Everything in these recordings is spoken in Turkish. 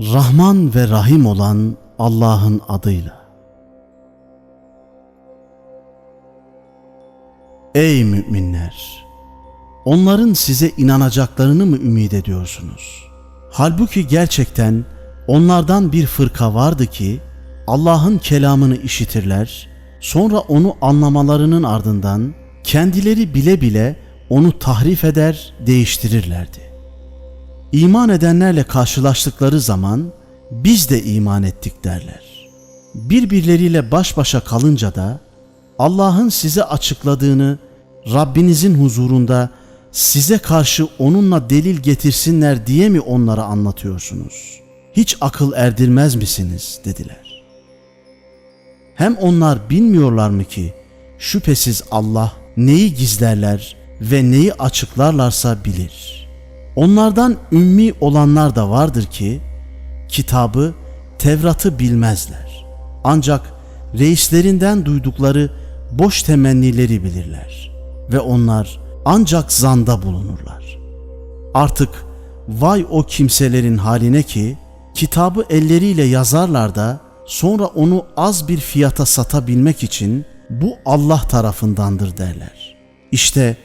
Rahman ve Rahim olan Allah'ın adıyla. Ey müminler! Onların size inanacaklarını mı ümit ediyorsunuz? Halbuki gerçekten onlardan bir fırka vardı ki Allah'ın kelamını işitirler, sonra onu anlamalarının ardından kendileri bile bile onu tahrif eder, değiştirirlerdi. İman edenlerle karşılaştıkları zaman biz de iman ettik derler. Birbirleriyle baş başa kalınca da Allah'ın size açıkladığını Rabbinizin huzurunda size karşı onunla delil getirsinler diye mi onlara anlatıyorsunuz? Hiç akıl erdirmez misiniz dediler. Hem onlar bilmiyorlar mı ki şüphesiz Allah neyi gizlerler ve neyi açıklarlarsa bilir. Onlardan ümmi olanlar da vardır ki kitabı, Tevrat'ı bilmezler. Ancak reislerinden duydukları boş temennileri bilirler ve onlar ancak zanda bulunurlar. Artık vay o kimselerin haline ki kitabı elleriyle yazarlar da sonra onu az bir fiyata satabilmek için bu Allah tarafındandır derler. İşte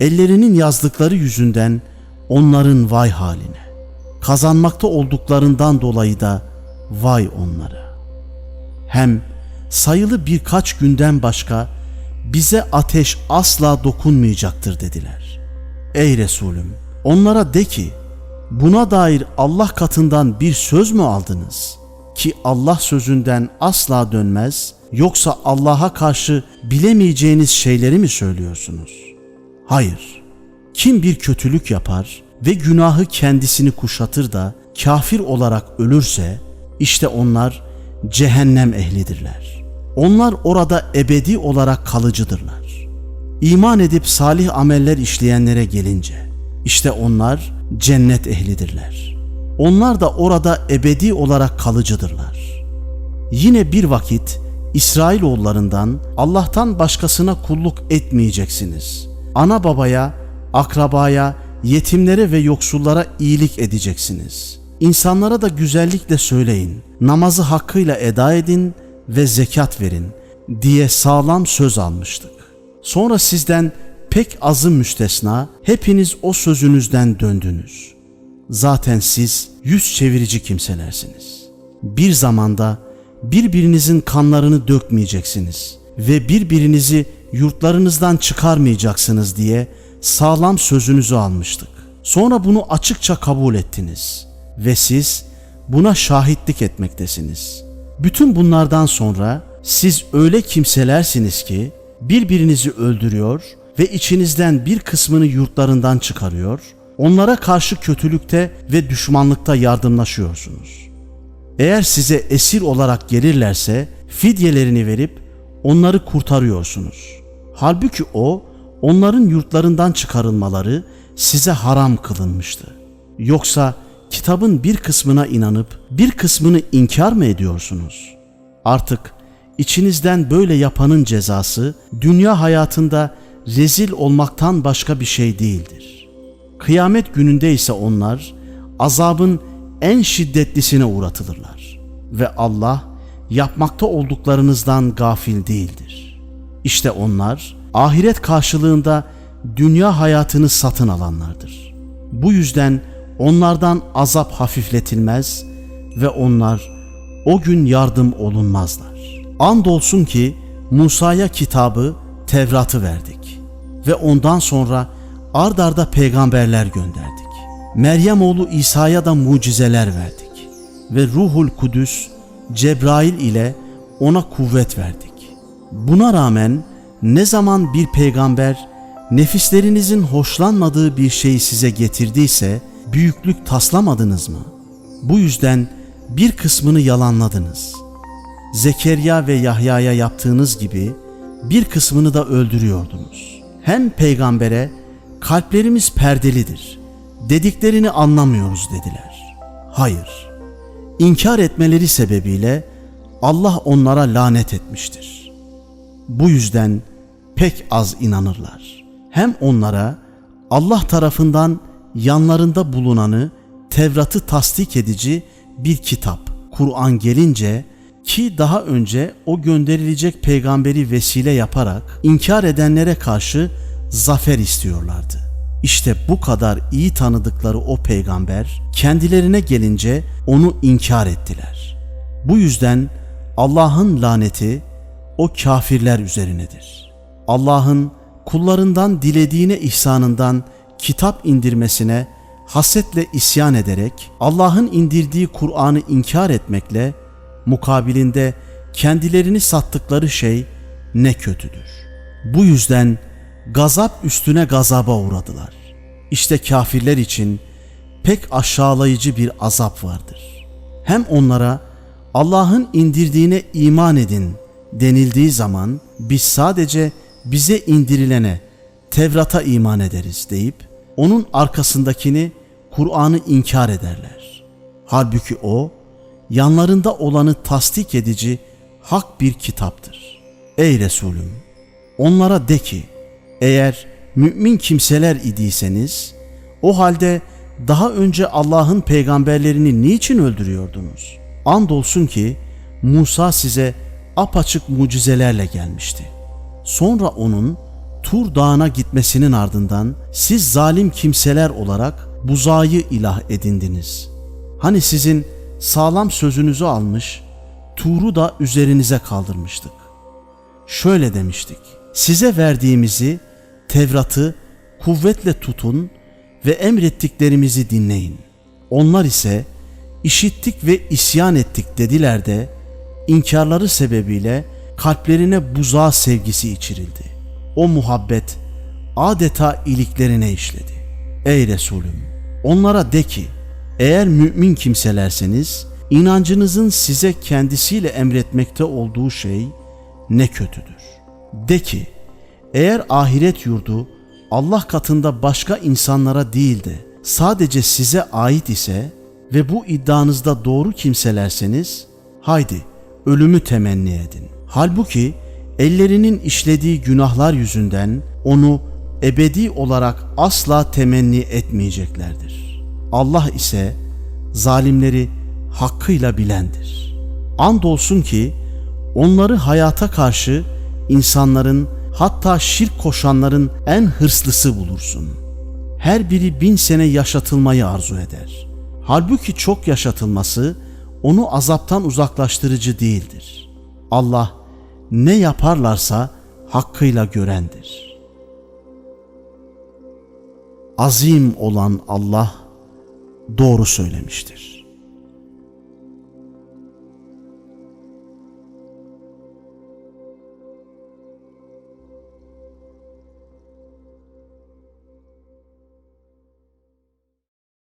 ellerinin yazdıkları yüzünden onların vay haline. Kazanmakta olduklarından dolayı da vay onlara. Hem sayılı birkaç günden başka bize ateş asla dokunmayacaktır dediler. Ey Resulüm onlara de ki buna dair Allah katından bir söz mü aldınız ki Allah sözünden asla dönmez yoksa Allah'a karşı bilemeyeceğiniz şeyleri mi söylüyorsunuz? Hayır. Kim bir kötülük yapar ve günahı kendisini kuşatır da kafir olarak ölürse işte onlar cehennem ehlidirler. Onlar orada ebedi olarak kalıcıdırlar. İman edip salih ameller işleyenlere gelince işte onlar cennet ehlidirler. Onlar da orada ebedi olarak kalıcıdırlar. Yine bir vakit İsrailoğullarından Allah'tan başkasına kulluk etmeyeceksiniz. Ana babaya, akrabaya, yetimlere ve yoksullara iyilik edeceksiniz. İnsanlara da güzellikle söyleyin. Namazı hakkıyla eda edin ve zekat verin diye sağlam söz almıştık. Sonra sizden pek azı müstesna hepiniz o sözünüzden döndünüz. Zaten siz yüz çevirici kimselersiniz. Bir zamanda birbirinizin kanlarını dökmeyeceksiniz ve birbirinizi yurtlarınızdan çıkarmayacaksınız diye sağlam sözünüzü almıştık. Sonra bunu açıkça kabul ettiniz ve siz buna şahitlik etmektesiniz. Bütün bunlardan sonra siz öyle kimselersiniz ki birbirinizi öldürüyor ve içinizden bir kısmını yurtlarından çıkarıyor, onlara karşı kötülükte ve düşmanlıkta yardımlaşıyorsunuz. Eğer size esir olarak gelirlerse fidyelerini verip onları kurtarıyorsunuz. Halbuki o onların yurtlarından çıkarılmaları size haram kılınmıştı. Yoksa kitabın bir kısmına inanıp bir kısmını inkar mı ediyorsunuz? Artık içinizden böyle yapanın cezası dünya hayatında rezil olmaktan başka bir şey değildir. Kıyamet gününde ise onlar azabın en şiddetlisine uğratılırlar ve Allah yapmakta olduklarınızdan gafil değildir. İşte onlar ahiret karşılığında dünya hayatını satın alanlardır. Bu yüzden onlardan azap hafifletilmez ve onlar o gün yardım olunmazlar. Andolsun ki Musa'ya kitabı, Tevrat'ı verdik ve ondan sonra ard arda peygamberler gönderdik. Meryem oğlu İsa'ya da mucizeler verdik ve Ruhul Kudüs Cebrail ile ona kuvvet verdik. Buna rağmen ne zaman bir peygamber nefislerinizin hoşlanmadığı bir şeyi size getirdiyse büyüklük taslamadınız mı? Bu yüzden bir kısmını yalanladınız. Zekeriya ve Yahya'ya yaptığınız gibi bir kısmını da öldürüyordunuz. Hem peygambere kalplerimiz perdelidir, dediklerini anlamıyoruz dediler. Hayır, inkar etmeleri sebebiyle Allah onlara lanet etmiştir. Bu yüzden pek az inanırlar. Hem onlara Allah tarafından yanlarında bulunanı Tevrat'ı tasdik edici bir kitap, Kur'an gelince ki daha önce o gönderilecek peygamberi vesile yaparak inkar edenlere karşı zafer istiyorlardı. İşte bu kadar iyi tanıdıkları o peygamber kendilerine gelince onu inkar ettiler. Bu yüzden Allah'ın laneti o kafirler üzerinedir. Allah'ın kullarından dilediğine ihsanından kitap indirmesine hasetle isyan ederek Allah'ın indirdiği Kur'an'ı inkar etmekle mukabilinde kendilerini sattıkları şey ne kötüdür. Bu yüzden gazap üstüne gazaba uğradılar. İşte kafirler için pek aşağılayıcı bir azap vardır. Hem onlara Allah'ın indirdiğine iman edin denildiği zaman biz sadece bize indirilene Tevrat'a iman ederiz deyip onun arkasındakini Kur'an'ı inkar ederler. Halbuki o yanlarında olanı tasdik edici hak bir kitaptır. Ey Resulüm onlara de ki eğer mümin kimseler idiyseniz o halde daha önce Allah'ın peygamberlerini niçin öldürüyordunuz? Andolsun ki Musa size apaçık mucizelerle gelmişti. Sonra onun Tur Dağı'na gitmesinin ardından siz zalim kimseler olarak buzayı ilah edindiniz. Hani sizin sağlam sözünüzü almış, Tur'u da üzerinize kaldırmıştık. Şöyle demiştik, size verdiğimizi, Tevrat'ı kuvvetle tutun ve emrettiklerimizi dinleyin. Onlar ise işittik ve isyan ettik dediler de inkarları sebebiyle kalplerine buzağı sevgisi içirildi. O muhabbet adeta iliklerine işledi. Ey Resulüm onlara de ki eğer mümin kimselerseniz inancınızın size kendisiyle emretmekte olduğu şey ne kötüdür. De ki eğer ahiret yurdu Allah katında başka insanlara değil de sadece size ait ise ve bu iddianızda doğru kimselerseniz haydi ölümü temenni edin. Halbuki ellerinin işlediği günahlar yüzünden onu ebedi olarak asla temenni etmeyeceklerdir. Allah ise zalimleri hakkıyla bilendir. Andolsun ki onları hayata karşı insanların hatta şirk koşanların en hırslısı bulursun. Her biri bin sene yaşatılmayı arzu eder. Halbuki çok yaşatılması onu azaptan uzaklaştırıcı değildir. Allah ne yaparlarsa hakkıyla görendir. Azim olan Allah doğru söylemiştir.